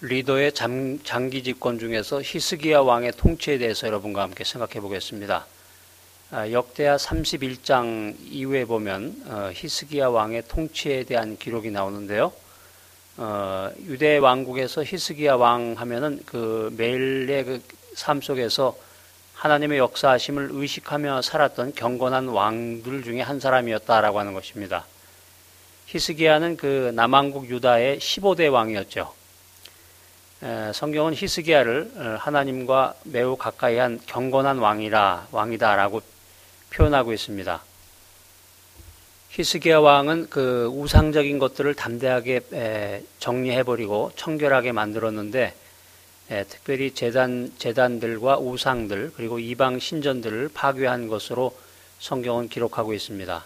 리더의 장, 기 집권 중에서 히스기야 왕의 통치에 대해서 여러분과 함께 생각해 보겠습니다. 아, 역대하 31장 이후에 보면 어, 히스기야 왕의 통치에 대한 기록이 나오는데요. 어, 유대 왕국에서 히스기야 왕 하면은 그 매일의 그 삶 속에서 하나님의 역사하심을 의식하며 살았던 경건한 왕들 중에 한 사람이었다라고 하는 것입니다. 히스기야는 그 남왕국 유다의 15대 왕이었죠. 성경은 히스기야를 어, 하나님과 매우 가까이 한 경건한 왕이라 왕이다라고 표현하고 있습니다. 히스기야 왕은 그 우상적인 것들을 담대하게 정리해 버리고 청결하게 만들었는데 특별히 재단 재단들과 우상들 그리고 이방 신전들을 파괴한 것으로 성경은 기록하고 있습니다.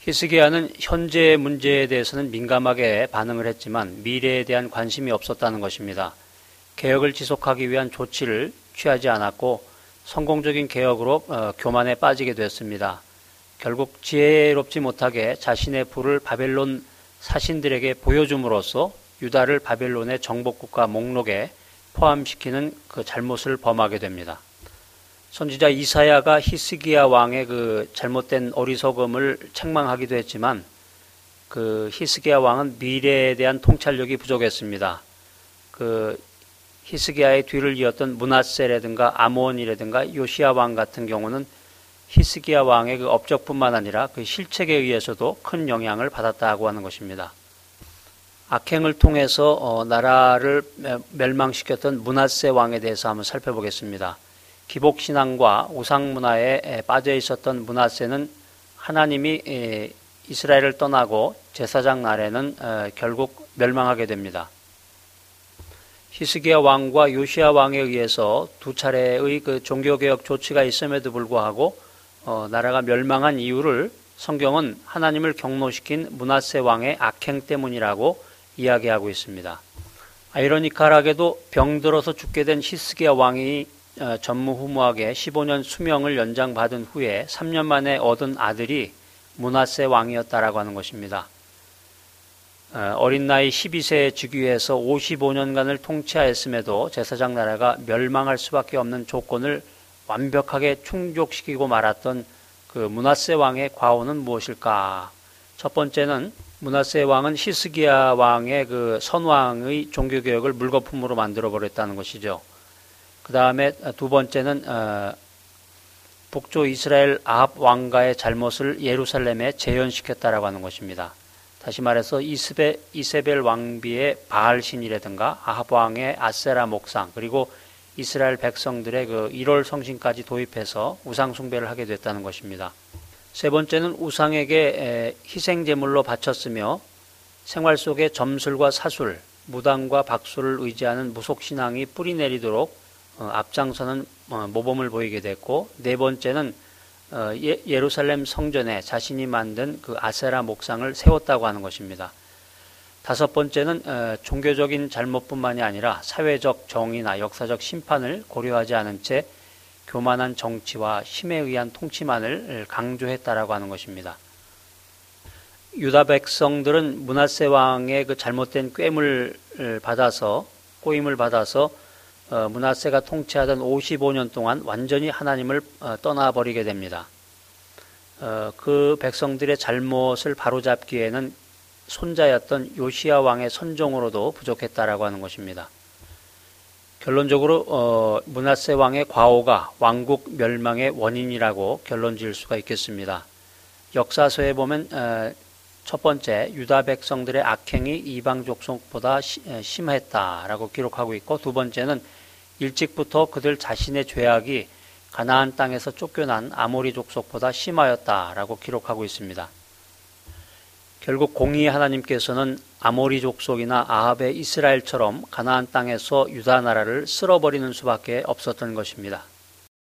히스기야는 현재의 문제에 대해서는 민감하게 반응을 했지만 미래에 대한 관심이 없었다는 것입니다. 개혁을 지속하기 위한 조치를 취하지 않았고 성공적인 개혁으로 어, 교만에 빠지게 됐습니다. 결국 지혜롭지 못하게 자신의 부를 바벨론 사신들에게 보여줌으로써 유다를 바벨론의 정복국가 목록에 포함시키는 그 잘못을 범하게 됩니다. 선지자 이사야가 히스기야 왕의 그 잘못된 어리석음을 책망하기도 했지만 그 히스기야 왕은 미래에 대한 통찰력이 부족했습니다. 그 히스기야의 뒤를 이었던 문하세라든가 아몬이라든가 요시야 왕 같은 경우는 히스기야 왕의 그 업적뿐만 아니라 그 실책에 의해서도 큰 영향을 받았다고 하는 것입니다. 악행을 통해서 어, 나라를 멸망시켰던 문하세 왕에 대해서 한번 살펴보겠습니다. 기복 신앙과 우상 문화에 빠져 있었던 문하세는 하나님이 이스라엘을 떠나고 제사장 날에는 어, 결국 멸망하게 됩니다. 히스기야 왕과 요시야 왕에 의해서 두 차례의 그 종교개혁 조치가 있음에도 불구하고 어, 나라가 멸망한 이유를 성경은 하나님을 경노시킨 문하세 왕의 악행 때문이라고 이야기하고 있습니다. 아이러니컬하게도 병들어서 죽게 된 히스기야 왕이 어, 전무후무하게 15년 수명을 연장받은 후에 3년 만에 얻은 아들이 문하세 왕이었다라고 하는 것입니다. 어, 어린 나이 12세에 즉위해서 55년간을 통치하였음에도 제사장 나라가 멸망할 수밖에 없는 조건을 완벽하게 충족시키고 말았던 그 문하세 왕의 과오는 무엇일까? 첫 번째는 문하세 왕은 히스기야 왕의 그 선왕의 종교 개혁을 물거품으로 만들어 버렸다는 것이죠. 그 다음에 두 번째는 어, 북조 이스라엘 아합 왕가의 잘못을 예루살렘에 재현시켰다라고 하는 것입니다. 다시 말해서 이스베, 이세벨 왕비의 바알 신이라든가 아합 왕의 아세라 목상 그리고 이스라엘 백성들의 그 1월 성신까지 도입해서 우상 숭배를 하게 됐다는 것입니다. 세 번째는 우상에게 희생 제물로 바쳤으며 생활 속에 점술과 사술, 무당과 박수를 의지하는 무속 신앙이 뿌리 내리도록 어, 앞장서는 어, 모범을 보이게 됐고 네 번째는 어, 예, 예루살렘 성전에 자신이 만든 그 아세라 목상을 세웠다고 하는 것입니다. 다섯 번째는 어, 종교적인 잘못뿐만이 아니라 사회적 정의나 역사적 심판을 고려하지 않은 채 교만한 정치와 힘에 의한 통치만을 강조했다라고 하는 것입니다. 유다 백성들은 문하세 왕의 그 잘못된 꾀물 받아서 꼬임을 받아서 어, 문하세가 통치하던 55년 동안 완전히 하나님을 어, 떠나버리게 됩니다. 어, 그 백성들의 잘못을 바로잡기에는 손자였던 요시야 왕의 선종으로도 부족했다라고 하는 것입니다. 결론적으로 어, 문하세 왕의 과오가 왕국 멸망의 원인이라고 결론 지을 수가 있겠습니다. 역사서에 보면 어, 첫 번째 유다 백성들의 악행이 이방 족속보다 시, 심했다라고 기록하고 있고 두 번째는 일찍부터 그들 자신의 죄악이 가나안 땅에서 쫓겨난 아모리 족속보다 심하였다라고 기록하고 있습니다. 결국 공의 하나님께서는 아모리 족속이나 아합의 이스라엘처럼 가나안 땅에서 유다 나라를 쓸어버리는 수밖에 없었던 것입니다.